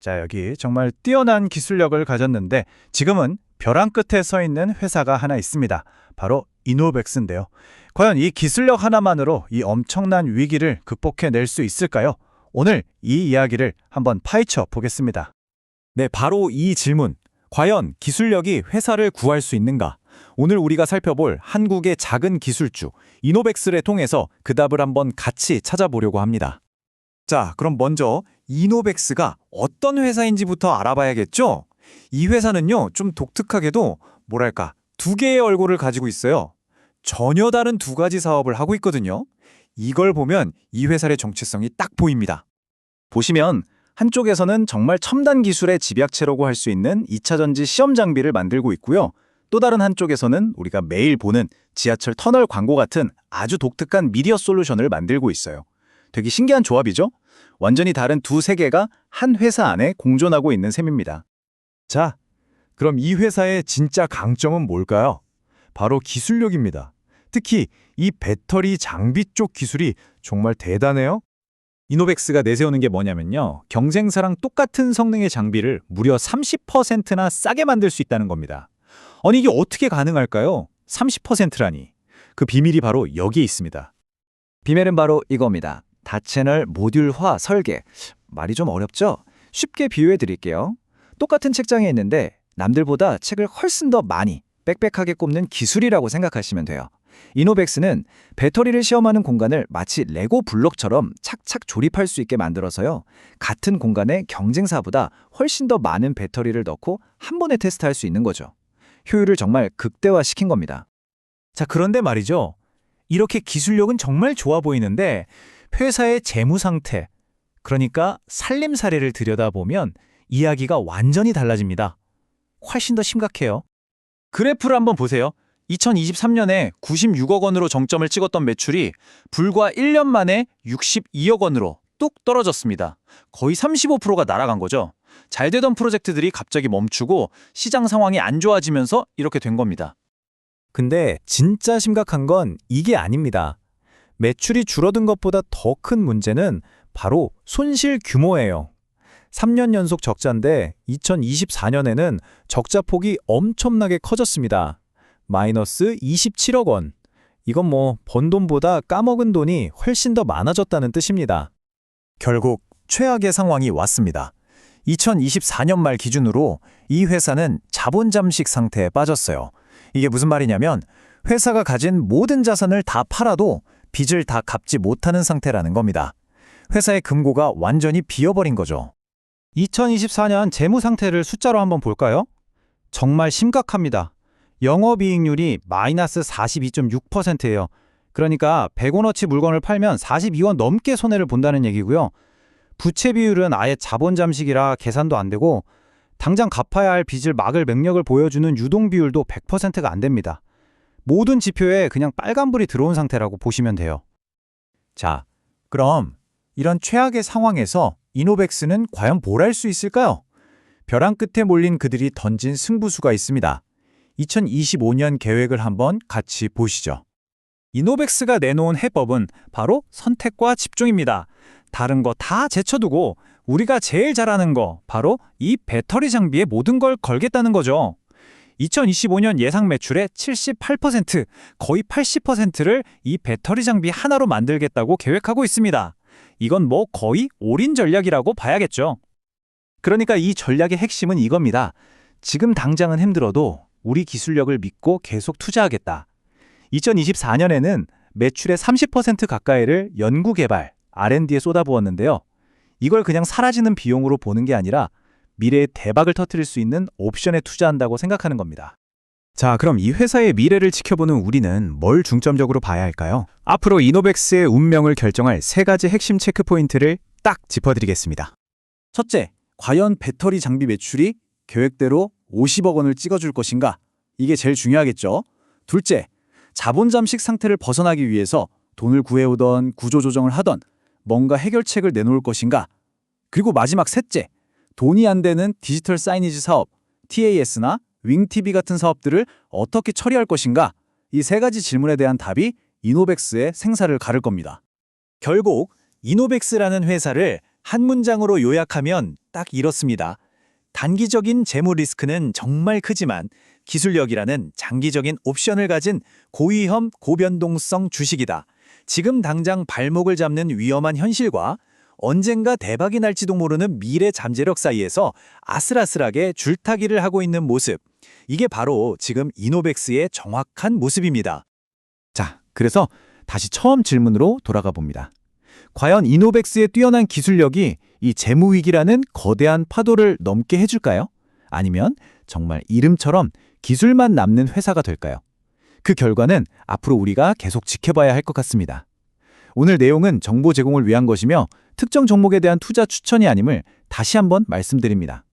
자, 여기 정말 뛰어난 기술력을 가졌는데 지금은 벼랑 끝에 서 있는 회사가 하나 있습니다. 바로 이노백스인데요. 과연 이 기술력 하나만으로 이 엄청난 위기를 극복해낼 수 있을까요? 오늘 이 이야기를 한번 파헤쳐 보겠습니다. 네, 바로 이 질문. 과연 기술력이 회사를 구할 수 있는가? 오늘 우리가 살펴볼 한국의 작은 기술주 이노백스를 통해서 그 답을 한번 같이 찾아보려고 합니다. 자, 그럼 먼저 이노백스가 어떤 회사인지부터 알아봐야겠죠? 이 회사는요, 좀 독특하게도 뭐랄까, 두 개의 얼굴을 가지고 있어요. 전혀 다른 두 가지 사업을 하고 있거든요. 이걸 보면 이 회사의 정체성이 딱 보입니다. 보시면 한쪽에서는 정말 첨단 기술의 집약체라고 할 수 있는 2차 전지 시험 장비를 만들고 있고요. 또 다른 한쪽에서는 우리가 매일 보는 지하철 터널 광고 같은 아주 독특한 미디어 솔루션을 만들고 있어요. 되게 신기한 조합이죠? 완전히 다른 두 세계가 한 회사 안에 공존하고 있는 셈입니다. 자, 그럼 이 회사의 진짜 강점은 뭘까요? 바로 기술력입니다. 특히 이 배터리 장비 쪽 기술이 정말 대단해요. 이노백스가 내세우는 게 뭐냐면요. 경쟁사랑 똑같은 성능의 장비를 무려 30%나 싸게 만들 수 있다는 겁니다. 아니 이게 어떻게 가능할까요? 30%라니. 그 비밀이 바로 여기에 있습니다. 비밀은 바로 이겁니다. 다채널 모듈화 설계. 말이 좀 어렵죠? 쉽게 비유해 드릴게요. 똑같은 책장에 있는데 남들보다 책을 훨씬 더 많이 빽빽하게 꼽는 기술이라고 생각하시면 돼요. 이노백스는 배터리를 시험하는 공간을 마치 레고 블록처럼 착착 조립할 수 있게 만들어서요. 같은 공간에 경쟁사보다 훨씬 더 많은 배터리를 넣고 한 번에 테스트할 수 있는 거죠. 효율을 정말 극대화시킨 겁니다. 자, 그런데 말이죠. 이렇게 기술력은 정말 좋아 보이는데 회사의 재무 상태, 그러니까 살림살이를 들여다보면 이야기가 완전히 달라집니다. 훨씬 더 심각해요. 그래프를 한번 보세요. 2023년에 96억 원으로 정점을 찍었던 매출이 불과 1년 만에 62억 원으로 뚝 떨어졌습니다. 거의 35%가 날아간 거죠. 잘 되던 프로젝트들이 갑자기 멈추고 시장 상황이 안 좋아지면서 이렇게 된 겁니다. 근데 진짜 심각한 건 이게 아닙니다. 매출이 줄어든 것보다 더 큰 문제는 바로 손실 규모예요. 3년 연속 적자인데 2024년에는 적자 폭이 엄청나게 커졌습니다. 마이너스 27억 원. 이건 뭐 번 돈보다 까먹은 돈이 훨씬 더 많아졌다는 뜻입니다. 결국 최악의 상황이 왔습니다. 2024년 말 기준으로 이 회사는 자본 잠식 상태에 빠졌어요. 이게 무슨 말이냐면 회사가 가진 모든 자산을 다 팔아도 빚을 다 갚지 못하는 상태라는 겁니다. 회사의 금고가 완전히 비어버린 거죠. 2024년 재무 상태를 숫자로 한번 볼까요? 정말 심각합니다. 영업이익률이 마이너스 42.6%예요. 그러니까 100원어치 물건을 팔면 42원 넘게 손해를 본다는 얘기고요. 부채 비율은 아예 자본 잠식이라 계산도 안 되고 당장 갚아야 할 빚을 막을 맥력을 보여주는 유동 비율도 100%가 안 됩니다. 모든 지표에 그냥 빨간불이 들어온 상태라고 보시면 돼요. 자, 그럼 이런 최악의 상황에서 이노백스는 과연 뭘 할 수 있을까요? 벼랑 끝에 몰린 그들이 던진 승부수가 있습니다. 2025년 계획을 한번 같이 보시죠. 이노백스가 내놓은 해법은 바로 선택과 집중입니다. 다른 거 다 제쳐두고 우리가 제일 잘하는 거 바로 이 배터리 장비에 모든 걸 걸겠다는 거죠. 2025년 예상 매출의 78%, 거의 80%를 이 배터리 장비 하나로 만들겠다고 계획하고 있습니다. 이건 뭐 거의 올인 전략이라고 봐야겠죠. 그러니까 이 전략의 핵심은 이겁니다. 지금 당장은 힘들어도 우리 기술력을 믿고 계속 투자하겠다. 2024년에는 매출의 30% 가까이를 연구 개발, R&D에 쏟아부었는데요. 이걸 그냥 사라지는 비용으로 보는 게 아니라 미래에 대박을 터뜨릴 수 있는 옵션에 투자한다고 생각하는 겁니다. 자, 그럼 이 회사의 미래를 지켜보는 우리는 뭘 중점적으로 봐야 할까요? 앞으로 이노백스의 운명을 결정할 세 가지 핵심 체크 포인트를 딱 짚어드리겠습니다. 첫째, 과연 배터리 장비 매출이 계획대로 50억 원을 찍어줄 것인가? 이게 제일 중요하겠죠. 둘째, 자본 잠식 상태를 벗어나기 위해서 돈을 구해오던 구조조정을 하던 뭔가 해결책을 내놓을 것인가? 그리고 마지막 셋째, 돈이 안 되는 디지털 사이니지 사업, TAS나 윙TV 같은 사업들을 어떻게 처리할 것인가? 이 세 가지 질문에 대한 답이 이노백스의 생사를 가를 겁니다. 결국 이노백스라는 회사를 한 문장으로 요약하면 딱 이렇습니다. 단기적인 재무 리스크는 정말 크지만 기술력이라는 장기적인 옵션을 가진 고위험 고변동성 주식이다. 지금 당장 발목을 잡는 위험한 현실과 언젠가 대박이 날지도 모르는 미래 잠재력 사이에서 아슬아슬하게 줄타기를 하고 있는 모습. 이게 바로 지금 이노백스의 정확한 모습입니다. 자, 그래서 다시 처음 질문으로 돌아가 봅니다. 과연 이노백스의 뛰어난 기술력이 이 재무위기라는 거대한 파도를 넘게 해줄까요? 아니면 정말 이름처럼 기술만 남는 회사가 될까요? 그 결과는 앞으로 우리가 계속 지켜봐야 할 것 같습니다. 오늘 내용은 정보 제공을 위한 것이며 특정 종목에 대한 투자 추천이 아님을 다시 한번 말씀드립니다.